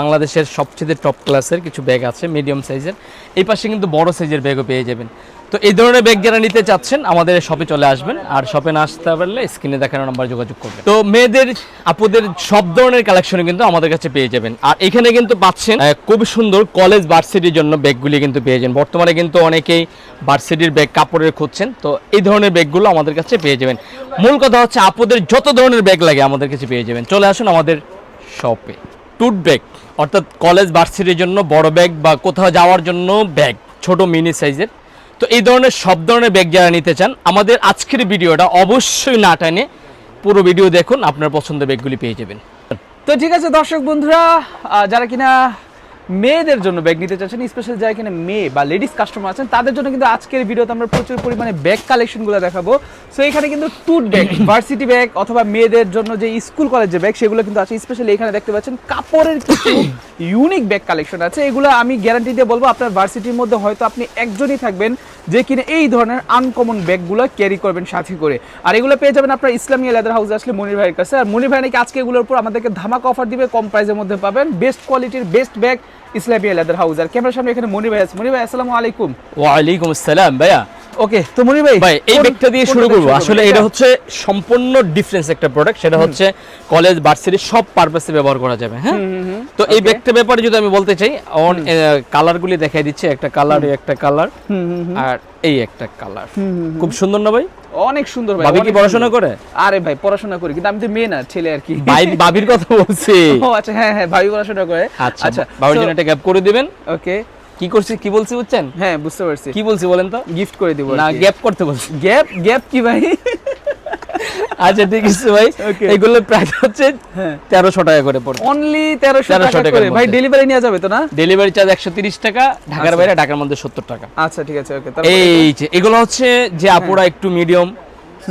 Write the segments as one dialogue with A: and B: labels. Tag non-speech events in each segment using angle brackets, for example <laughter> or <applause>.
A: বাংলাদেশের সবচেয়ে টপ ক্লাসের কিছু ব্যাগ আছে মিডিয়াম সাইজের এই পাশে কিন্তু বড় সাইজের ব্যাগও পেয়ে যাবেন। তো এই ধরনের ব্যাগ যারা নিতে চাচ্ছেন, আমাদের শপে চলে আসবেন আর শপে না আসতে পারলে স্ক্রিনে দেখানো নাম্বার যোগাযোগ করবেন। তো মেয়েদের, আপুদের সব ধরনের কালেকশন কিন্তু আমাদের কাছে পেয়ে যাবেন। আর এখানে কিন্তু পাচ্ছেন খুব সুন্দর কলেজ ভার্সিটির জন্য ব্যাগগুলি কিন্তু পেয়ে যাবেন। বর্তমানে কিন্তু অনেকেই ভার্সিটির ব্যাগ কাপড়ের খুঁজছেন, তো এই ধরনের ব্যাগগুলো আমাদের কাছে পেয়ে যাবেন। মূল কথা হচ্ছে, আপুদের যত ধরনের ব্যাগ লাগে আমাদের কাছে পেয়ে যাবেন। চলে আসুন আমাদের শপে টুট ব্যাগ, অর্থাৎ কলেজ ভার্সিটির জন্য বড় ব্যাগ বা কোথাও যাওয়ার জন্য ব্যাগ, ছোট মিনি সাইজের। তো এই ধরনের, সব ধরনের ব্যাগ যারা নিতে চান, আমাদের আজকের ভিডিওটা অবশ্যই না টানে পুরো ভিডিও দেখুন, আপনার পছন্দের ব্যাগগুলি পেয়ে যাবেন।
B: তো ঠিক আছে দর্শক বন্ধুরা যারা কিনা মেয়েদের জন্য ব্যাগ নিতে চাচ্ছেন স্পেশাল যারা কিনা মেয়ে বা লেডিস কাস্টমার আছেন তাদের জন্য কিন্তু আজকের ভিডিওতে আমরা প্রচুর পরিমাণে ব্যাগ কালেকশনগুলো দেখাবো। সো এখানে কিন্তু টুট ব্যাগ ভার্সিটি ব্যাগ অথবা মেয়েদের জন্য যে স্কুল কলেজের ব্যাগ সেগুলো কিন্তু আছে। স্পেশালি এখানে দেখতে পাচ্ছেন কাপড়ের কিছু ইউনিক ব্যাগ কালেকশন আছে। এগুলো আমি গ্যারান্টি দিয়ে বলব আপনার ভার্সিটির মধ্যে হয়তো আপনি একজনই থাকবেন যে কিনা এই ধরনের আনকমন ব্যাগগুলো ক্যারি করবেন সাথে করে। আর এগুলো পেয়ে যাবেন আপনার ইসলামিয়া লেদার হাউসে আসলে মনির ভাইয়ের কাছে। আর মনির ভাই নাকি আজকে এগুলোর উপর আমাদেরকে ধামাকা অফার দিবে কম প্রাইসের মধ্যে পাবেন। বেস্ট কোয়ালিটির best bag Islamia leather house. আর ক্যামেরার সামনে এখানে মনির ভাই আছে। মনির ভাই, আসসালামু আলাইকুম।
A: ওয়ালাইকুম আসসালাম ভাইয়া।
B: ওকে তো মনির ভাই
A: ভাই এই ব্যাগটা দিয়ে শুরু করব? আসলে এটা হচ্ছে সম্পূর্ণ ডিফারেন্স একটা প্রোডাক্ট সেটা হচ্ছে কলেজ ভার্সিটি সব পারপাসে ব্যবহার করা যাবে হ্যাঁ। তো এই. ব্যাগটার ব্যাপারে যদি আমি বলতে চাই কালারগুলি দেখাই দিচ্ছে একটা কালার একটা কালার। আর এই একটা কালার। খুব সুন্দর না ভাই?
B: অনেক সুন্দর ভাই
A: ভাবি কি পড়াশোনা করে?
B: আরে ভাই পড়াশোনা করি কিন্তু আমি তো মেয়ে না ছেলে আর কি।
A: ভাই ভাবির কথা বলছি।
B: ও আচ্ছা হ্যাঁ হ্যাঁ ভাই পড়াশোনা করে।
A: আচ্ছা আচ্ছা ভাবির জন্য একটা গ্যাপ করে দিবেন।
B: ওকে
A: কি করছি কি বলছি বুঝছেন?
B: হ্যাঁ বুঝতে পারছি।
A: কি বলছি বলেন তো?
B: গিফট করে দিব
A: না গ্যাপ করতে বলছি।
B: গ্যাপ গ্যাপ কি ভাই?
A: আচ্ছা ঠিক আছে ভাই. এগুলোর প্রাইস হচ্ছে
B: হ্যাঁ।
A: তেরোশো টাকা করে পড়বে।
B: অনলি তেরোশো
A: 1300
B: টাকা করে। ভাই ডেলিভারি নেওয়া যাবে তো না?
A: ডেলিভারি চার্জ একশো তিরিশ টাকা ঢাকার
B: আচ্ছা।
A: বাইরে ঢাকার মধ্যে সত্তর টাকা।
B: আচ্ছা ঠিক আছে ওকে
A: এই যে এগুলো হচ্ছে যে
B: হ্যাঁ।
A: আপুরা একটু মিডিয়াম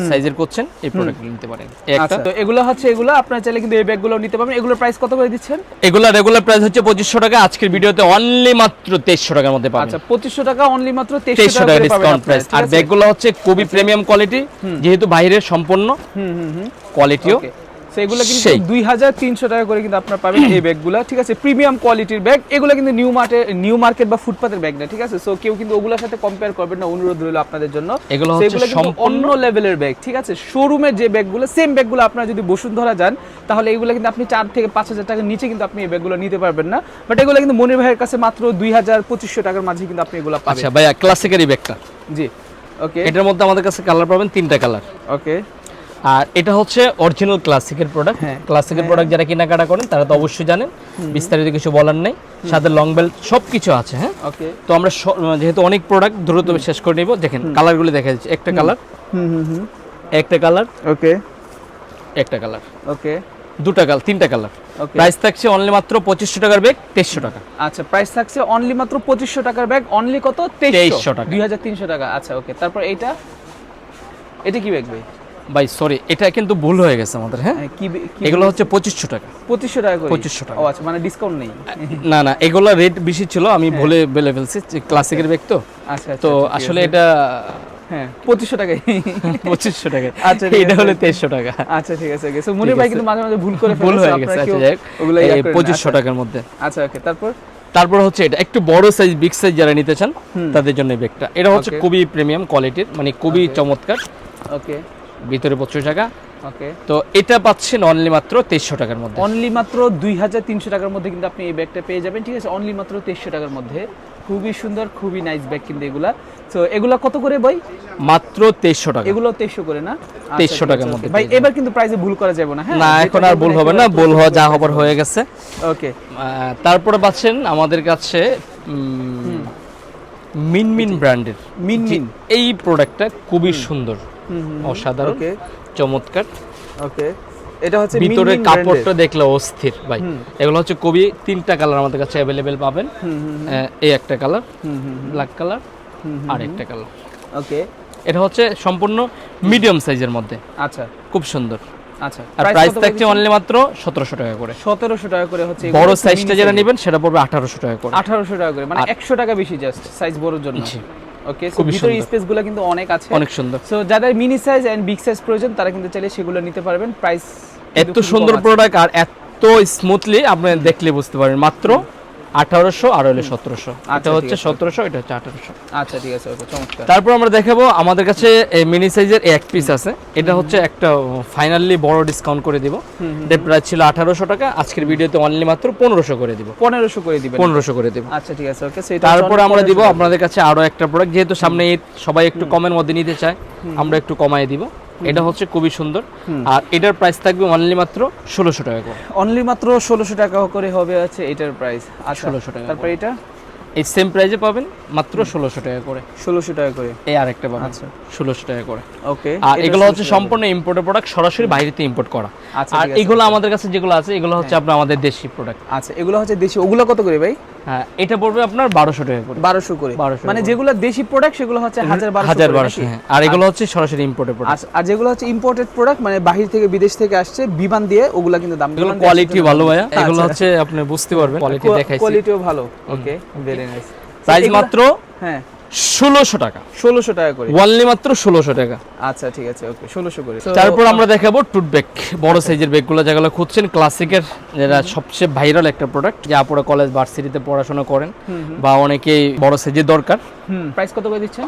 A: সাইজের করছেন এই প্রোডাক্টগুলো নিতে পারেন। একটা।
B: আচ্ছা। তো এগুলো হচ্ছে এগুলো আপনারা চাইলে কিন্তু এই ব্যাগগুলো নিতে পারবেন। এগুলোর প্রাইস কত করে দিচ্ছেন?
A: এগুলো রেগুলার প্রাইস হচ্ছে পঁচিশশো টাকা। আজকের ভিডিওতে অনলি মাত্র তেইশশো টাকার মধ্যে পাবেন।
B: আচ্ছা পঁচিশশো টাকা অনলি মাত্র
A: তেইশশো টাকা ডিসকাউন্ট প্রাইস আর? ব্যাগগুলো হচ্ছে খুবই প্রিমিয়াম কোয়ালিটি যেহেতু বাইরের সম্পূর্ণ
B: হুম হুম হুম।
A: কোয়ালিটিও
B: ওকে এগুলো কিন্তু দুই হাজার তিনশো টাকা করে কিন্তু আপনারা পাবেন এই ব্যাগগুলো ঠিক আছে? প্রিমিয়াম কোয়ালিটির ব্যাগ এগুলো কিন্তু নিউ মার্টে নিউ মার্কেট বা ফুটপাতের ব্যাগ না ঠিক আছে? সো কেউ কিন্তু ওগুলোর সাথে কম্পেয়ার করবেন না অনুরোধ রইল আপনাদের জন্য।
A: এগুলো
B: এগুলো কিন্তু অন্য লেভেলের ব্যাগ ঠিক আছে? শোরুমের যে ব্যাগগুলো সেম ব্যাগগুলো আপনারা যদি বসুন্ধরা যান তাহলে এগুলো কিন্তু আপনি চার থেকে পাঁচ হাজার টাকার নিচে কিন্তু আপনি এই ব্যাগগুলো নিতে পারবেন না। বাট এগুলো কিন্তু মনির ভাইয়ের কাছে মাত্র দুই হাজার পঁচিশশো টাকার মাঝে কিন্তু আপনি এগুলো পাবেন।
A: আচ্ছা ভাইয়া ক্লাসিকের ব্যাগটা।
B: জি ওকে
A: এটার মধ্যে আমাদের কাছে কালার পাবেন তিনটা কালার
B: ওকে
A: আর এটা হচ্ছে অরিজিনাল ক্লাসিকের প্রোডাক্ট
B: হ্যাঁ।
A: ক্লাসিকের প্রোডাক্ট যারা কেনাকাটা করেন তারা তো অবশ্যই জানেন। বিস্তারিত কিছু বলার নেই। সাথে লং বেল্ট সব কিছু আছে হ্যাঁ?
B: ওকে।
A: তো আমরা যেহেতু অনেক প্রোডাক্ট দ্রুত শেষ করে নিব। দেখেন কালারগুলি দেখা যাচ্ছে। একটা কালার
B: হুম হুম হুম।
A: একটা কালার
B: ওকে।
A: একটা কালার
B: ওকে।
A: দুটা কালার তিনটা কালার প্রাইস থাকছে অনলি মাত্র পঁচিশশো টাকার ব্যাগ তেইশশো টাকা।
B: আচ্ছা প্রাইস থাকছে অনলি মাত্র পঁচিশশো টাকার ব্যাগ অনলি কত?
A: 2300 টাকা।
B: দুই হাজার তিনশো টাকা। আচ্ছা ওকে। তারপর এইটা? এটা কি ব্যাগ ভাই?
A: ভাই সরি এটা কিন্তু ভুল হয়ে গেছে আমাদের হ্যাঁ?
B: হ্যাঁ, কি বে-
A: এগুলো হচ্ছে পঁচিশশো টাকা।
B: পঁচিশশো টাকা
A: 2500 টাকা।
B: ও আচ্ছা মানে ডিসকাউন্ট নেই।
A: না না এগুলো রেট বেশি ছিল আমি ভুলে বেলে ফেলছি ক্লাসিকের ব্যাগ তো।
B: আচ্ছা আচ্ছা,
A: তো
B: আচ্ছা,
A: আসলে এটা
B: হ্যাঁ পঁচিশশো টাকাই <laughs>
A: পঁচিশশো টাকা
B: আচ্ছা,
A: এটা হলে তেইশশো টাকা।
B: আচ্ছা ঠিক আছে ওকে সো মনির ভাই কিন্তু মাঝে মাঝে ভুল করে
A: ভুল হয়ে গেছে আচ্ছা পঁচিশশো টাকার মধ্যে।
B: আচ্ছা ওকে তারপর?
A: তারপর হচ্ছে এটা একটু বড় সাইজ বিগ সাইজ যারা নিতে চান তাদের জন্য ব্যাগটা এটা হচ্ছে খুবই প্রিমিয়াম কোয়ালিটির মানে খুবই চমৎকার।
B: ওকে
A: ভিতরে পঁচিশ টাকা।
B: ওকে
A: তো এটা পাচ্ছেন অনলি মাত্র তেইশশো টাকার মধ্যে।
B: অনলি মাত্র দুই হাজার তিনশো টাকার মধ্যে কিন্তু আপনি এই ব্যাগটা পেয়ে যাবেন। ঠিক আছে অনলি মাত্র তেইশশো টাকার মধ্যে। খুবই সুন্দর খুবই নাইস ব্যাগ কিন্তু এগুলা। তো এগুলা কত করে ভাই?
A: মাত্র তেইশশো টাকা।
B: এগুলো তেইশশো করে না? আচ্ছা,
A: 2300
B: ঠিক
A: টাকার মধ্যে
B: ভাই এবার কিন্তু প্রাইসে ভুল করা যাবে না হ্যাঁ?
A: না এখন আর ভুল হবে না। ভুল হওয়া যা হবার হয়ে গেছে।
B: ওকে
A: তারপরে পাচ্ছেন আমাদের কাছে মিনমিন ব্র্যান্ডের।
B: মিনমিন
A: এই প্রোডাক্টটা খুবই সুন্দর। অসাধারণ। চমৎকার।
B: ওকে এটা হচ্ছে
A: কাপড়টা দেখলে অস্থির ভাই। এগুলো হচ্ছে খুবই তিনটা কালার আমাদের কাছে অ্যাভেলেবেল পাবেন। এই একটা কালার ব্ল্যাক কালার আর একটা কালার।
B: ওকে
A: এটা হচ্ছে সম্পূর্ণ মিডিয়াম সাইজের মধ্যে।
B: আচ্ছা।
A: খুব সুন্দর।
B: আচ্ছা।
A: আর প্রাইস থাকছে অনলি মাত্র সতেরোশো টাকা করে।
B: সতেরোশো টাকা করে হচ্ছে
A: বড় সাইজটা যারা নেবেন সেটা পড়বে আঠারোশো টাকা করে।
B: আঠারোশো টাকা করে মানে
A: আর-
B: একশো টাকা বেশি জাস্ট সাইজ বড়র জন্য। ওকে
A: সো
B: ভিতরে স্পেসগুলো কিন্তু অনেক আছে।
A: অনেক সুন্দর।
B: সো যাদের mini size and big size প্রয়োজন তারা কিন্তু চাইলে সেগুলো নিতে পারবেন। প্রাইস
A: এত সুন্দর প্রোডাক্ট আর এত স্মুথলি আপনি দেখলে বুঝতে পারবেন। মাত্র আঠারোশো আর হলে সতেরোশো। এটা
B: আচ্ছা,
A: হচ্ছে সতেরোশো এটা হচ্ছে আঠারোশো।
B: আচ্ছা ঠিক আছে চমৎকার।
A: তারপর আমরা দেখাবো আমাদের কাছে মিনি সাইজের এক পিস আছে। এটা হচ্ছে একটা ফাইনালি বড় ডিসকাউন্ট করে দিব। এটা প্রায় ছিল আঠারোশো টাকা আজকের ভিডিওতে অনলি মাত্র পনেরোশো করে দিব।
B: পনেরোশো করে দিবেন।
A: পনেরোশো করে দিব।
B: আচ্ছা ঠিক আছে ওকে
A: তারপরে আমরা দিব আপনাদের কাছে আরও একটা প্রোডাক্ট যেহেতু সামনে সবাই একটু কমের মধ্যে নিতে চায় আমরা একটু কমায় দিব। এটা হচ্ছে খুবই সুন্দর। আর এটার প্রাইস থাকবে অনলি মাত্র ষোলোশো টাকা করে।
B: অনলি মাত্র ষোলোশো টাকা করে হবে আছে এটার প্রাইস আচ্ছা
A: 1600 টাকা
B: তারপর এটা?
A: এই সেম প্রাইসে পাবেন মাত্র ষোলোশো টাকা করে।
B: ষোলোশো টাকা করে।
A: এই আরেকটা পাবেন।
B: আচ্ছা।
A: ষোলোশো টাকা করে।
B: ওকে।
A: আর এগুলো হচ্ছে সম্পূর্ণ ইম্পোর্টেড প্রোডাক্ট সরাসরি বাইরেতে ইম্পোর্ট করা।
B: আচ্ছা,
A: আর এগুলো আমাদের কাছে যেগুলো আছে এগুলো হচ্ছে আপনার আমাদের দেশি প্রোডাক্ট
B: আচ্ছা এগুলো হচ্ছে দেশি ওগুলো কত করে ভাই?
A: হ্যাঁ এটা পড়বে আপনার বারোশো টাকা করে।
B: বারোশো করে। মানে যেগুলো দেশি প্রোডাক্ট সেগুলো হচ্ছে হাজার
A: হাজার বারোশো হ্যাঁ আর এগুলো হচ্ছে সরাসরি ইম্পোর্টেড প্রোডাক্ট
B: আচ্ছা, আর যেগুলো হচ্ছে ইম্পোর্টেড প্রোডাক্ট মানে বাহির থেকে বিদেশ থেকে আসছে বিমান দিয়ে ওগুলা কিন্তু দাম
A: এগুলো কোয়ালিটি ভালো ভাইয়া। এগুলো
B: আচ্ছা।
A: হচ্ছে আপনি বুঝতে পারবেন। কোয়ালিটি দেখাইছি।
B: কোয়ালিটিও ভালো। ওকে ভেরি নাইস
A: সাইজ মাত্র
B: হ্যাঁ।
A: ষোলোশো টাকা।
B: ষোলোশো টাকা করে।
A: ওয়ানলি মাত্র ষোলোশো টাকা।
B: আচ্ছা ঠিক আছে ওকে ষোলোশো করে।
A: তারপর আমরা দেখাবো টুথ ব্যাগ বড় সাইজের ব্যাগগুলো যেগুলো খুঁজছেন ক্লাসিকের যেটা সবচেয়ে ভাইরাল একটা প্রোডাক্ট যা আপনারা কলেজ ভার্সিটিতে পড়াশোনা করেন বা অনেকেই বড় সাইজের দরকার।
B: হুম প্রাইস কত করে দিচ্ছেন?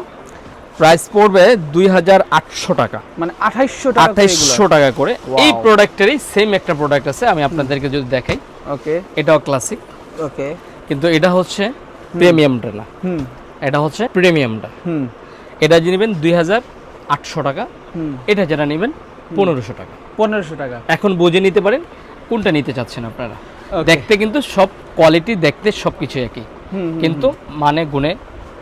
A: প্রাইস পড়বে দুই হাজার আটশো টাকা।
B: মানে আঠাইশশো টাকা করে
A: আঠাইশশো টাকা করে। এই প্রোডাক্টেরই সেম একটা প্রোডাক্ট আছে আমি আপনাদেরকে যদি দেখাই।
B: ওকে
A: এটাও ক্লাসিক
B: ওকে
A: কিন্তু এটা হচ্ছে প্রিমিয়ামটা না
B: হুম।
A: এটা হচ্ছে প্রিমিয়ামটা।
B: হুম।
A: এটা যে নেবেন দুই হাজার আটশো টাকা এটা যারা নেবেন পনেরোশো টাকা।
B: পনেরোশো টাকা।
A: এখন বুঝে নিতে পারেন কোনটা নিতে চাচ্ছেন আপনারা। দেখতে কিন্তু সব কোয়ালিটি দেখতে সব কিছু একই কিন্তু মানে গুণে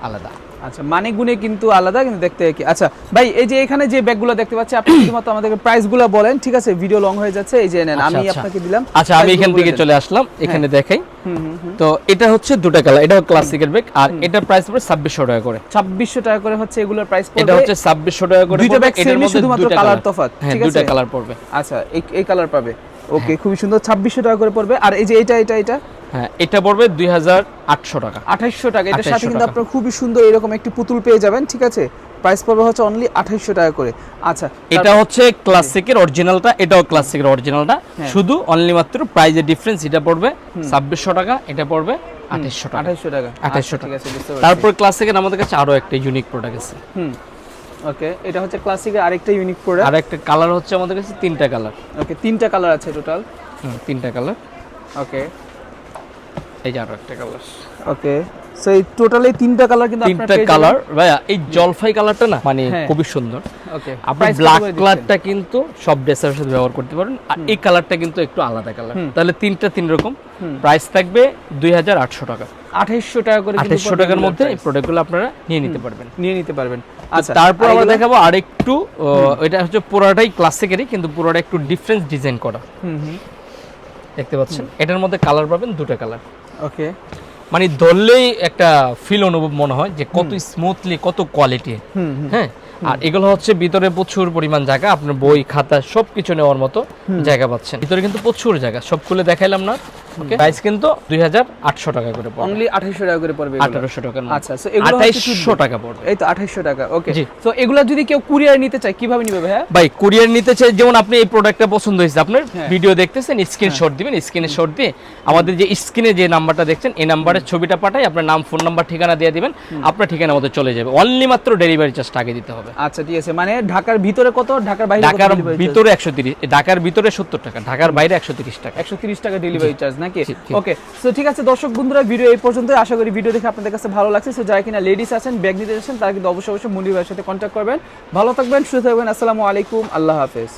A: আলাদা।
B: আচ্ছা মানে গুণে কিন্তু আলাদা কিন্তু দেখতে কি আচ্ছা ভাই এই যে এখানে যে ব্যাগগুলো দেখতে পাচ্ছি আপনি <coughs> শুধুমাত্র আমাদেরকে প্রাইসগুলো বলেন ঠিক আছে? ভিডিও লং হয়ে যাচ্ছে এই যে নেন
A: আচ্ছা,
B: আমি
A: আচ্ছা।
B: আপনাকে দিলাম
A: আচ্ছা আমি এখান থেকে চলে আসলাম এখানে দেখাই।
B: হুম হুম
A: তো এটা হচ্ছে দুটা কালার এটাও ক্লাসিকের ব্যাগ আর এটার প্রাইস পড়বে ছাব্বিশশো টাকা করে।
B: ছাব্বিশশো টাকা করে হচ্ছে এগুলোর প্রাইস
A: এটা হচ্ছে ছাব্বিশশো টাকা করে পড়বে,
B: ব্যাগ সেমই শুধুমাত্র কালার। তফাৎ
A: হ্যাঁ
B: ঠিক আছে?
A: কালার পড়বে।
B: আচ্ছা এই এই কালার পাবে। ওকে খুবই সুন্দর ছাব্বিশশো টাকা করে পড়বে। আর এই যে এটা এটা এটা
A: হ্যাঁ এটা পড়বে দুই হাজার আটশো টাকা।
B: আঠাইশশো টাকা এটার সাথে কিন্তু আপনার খুবই সুন্দর এরকম একটি পুতুল পেয়ে যাবেন ঠিক আছে? প্রাইস পড়বে হচ্ছে অনলি আঠাইশশো টাকা করে। আচ্ছা
A: এটা হচ্ছে ক্লাসিকের অরিজিনালটা এটাও ক্লাসিকের অরিজিনালটা
B: হ্যাঁ।
A: শুধু অনলি মাত্র প্রাইজের ডিফারেন্স এটা পড়বে ছাব্বিশশো টাকা এটা পড়বে আঠাইশশো টাকা।
B: আঠাইশশো টাকা।
A: 2800
B: আচ্ছা,
A: টাকা।
B: আছে
A: তারপর ক্লাসিকের আমাদের কাছে আরও একটা ইউনিক প্রোডাক্ট আছে।
B: হুম ওকে এটা হচ্ছে ক্লাসিকের আরেকটা ইউনিক প্রোডাক্ট
A: আর একটা কালার হচ্ছে আমাদের কাছে তিনটা কালার
B: ওকে তিনটা কালার আছে টোটাল
A: তিনটা কালার
B: ওকে
A: এই যে আরও একটা কালার
B: ওকে সো এই টোটালি তিনটা কালার কিন্তু
A: তিনটা কালার ভাইয়া এই জলফাই কালারটা না মানে
B: হ্যাঁ।
A: খুবই সুন্দর।
B: ওকে
A: আপনি ব্ল্যাক কালারটা কিন্তু সব ড্রেসের সাথে ব্যবহার করতে পারেন। আর এই কালারটা কিন্তু একটু আলাদা কালার তাহলে তিনটা তিন রকম। প্রাইস থাকবে দুই হাজার আটশো টাকা।
B: আঠাইশশো টাকা করে
A: আঠাইশশো টাকার মধ্যে এই। প্রোডাক্টগুলো আপনারা নিয়ে নিতে পারবেন।
B: নিয়ে নিতে পারবেন।
A: আচ্ছা তারপর আমরা দেখাবো আরেকটু এটা হচ্ছে পুরোটাই ক্লাসিকেরই কিন্তু পুরোটা একটু ডিফারেন্স ডিজাইন করা। দেখতে পাচ্ছেন? এটার মধ্যে কালার পাবেন দুটো কালার
B: ওকে
A: মানে ধরলেই একটা ফিল অনুভব মনে হয় যে কত স্মুথলি কত কোয়ালিটি হ্যাঁ? আর এগুলো হচ্ছে ভিতরে প্রচুর পরিমাণ জায়গা। আপনার বই খাতা সবকিছু নেওয়ার মতো জায়গা পাচ্ছেন। ভিতরে কিন্তু প্রচুর জায়গা সব খুলে দেখাইলাম না। ওকে? প্রাইস কিন্তু দুই হাজার আটশো টাকা করে পড়বে।
B: অনলি আঠাইশশো টাকা করে পড়বে এগুলো।
A: আঠারোশো টাকার
B: আচ্ছা সো এগুলো
A: টাকা পড়বে।
B: এই তো আঠাইশশো টাকা ওকে। তো এগুলো যদি কেউ কুরিয়ার নিতে চায় কীভাবে নিবে ভাইয়া?
A: ভাই কুরিয়ার নিতে চাই যেমন আপনি এই প্রোডাক্টটা পছন্দ হয়েছে আপনার
B: হ্যাঁ।
A: ভিডিও দেখতেছেন স্ক্রিনশট দিবেন স্ক্রিনশট দিয়ে আমাদের যে স্ক্রিনে যে নাম্বারটা দেখছেন এই নাম্বারের ছবিটা পাঠাই আপনার নাম ফোন নাম্বার ঠিকানা দিয়ে দিবেন আপনার ঠিকানা মতো চলে যাবে। অনলি মাত্র ডেলিভারি চার্জ আগে দিতে হবে।
B: আচ্ছা ঠিক আছে। মানে ঢাকার ভিতরে কত? ঢাকার বাইরে
A: ঢাকার ভিতরে একশো তিরিশ ঢাকার ভিতরে সত্তর টাকা ঢাকার বাইরে একশো তিরিশ টাকা।
B: একশো তিরিশ টাকা ডেলিভারি চার্জ নাকি। ওকে সো ঠিক আছে দর্শক বন্ধুরা ভিডিও এই পর্যন্ত আশা করি ভিডিও দেখে আপনাদের কাছে ভালো লাগছে। সো যারা কিনা লেডিস আছেন ব্যাগ নিতে যাচ্ছেন তারা কিন্তু অবশ্যই অবশ্যই মুন্ডি ভাইয়ের সাথে কন্ট্যাক্ট করবেন। ভালো থাকবেন সুস্থ থাকবেন। আসসালামু আলাইকুম আল্লাহ হাফেজ।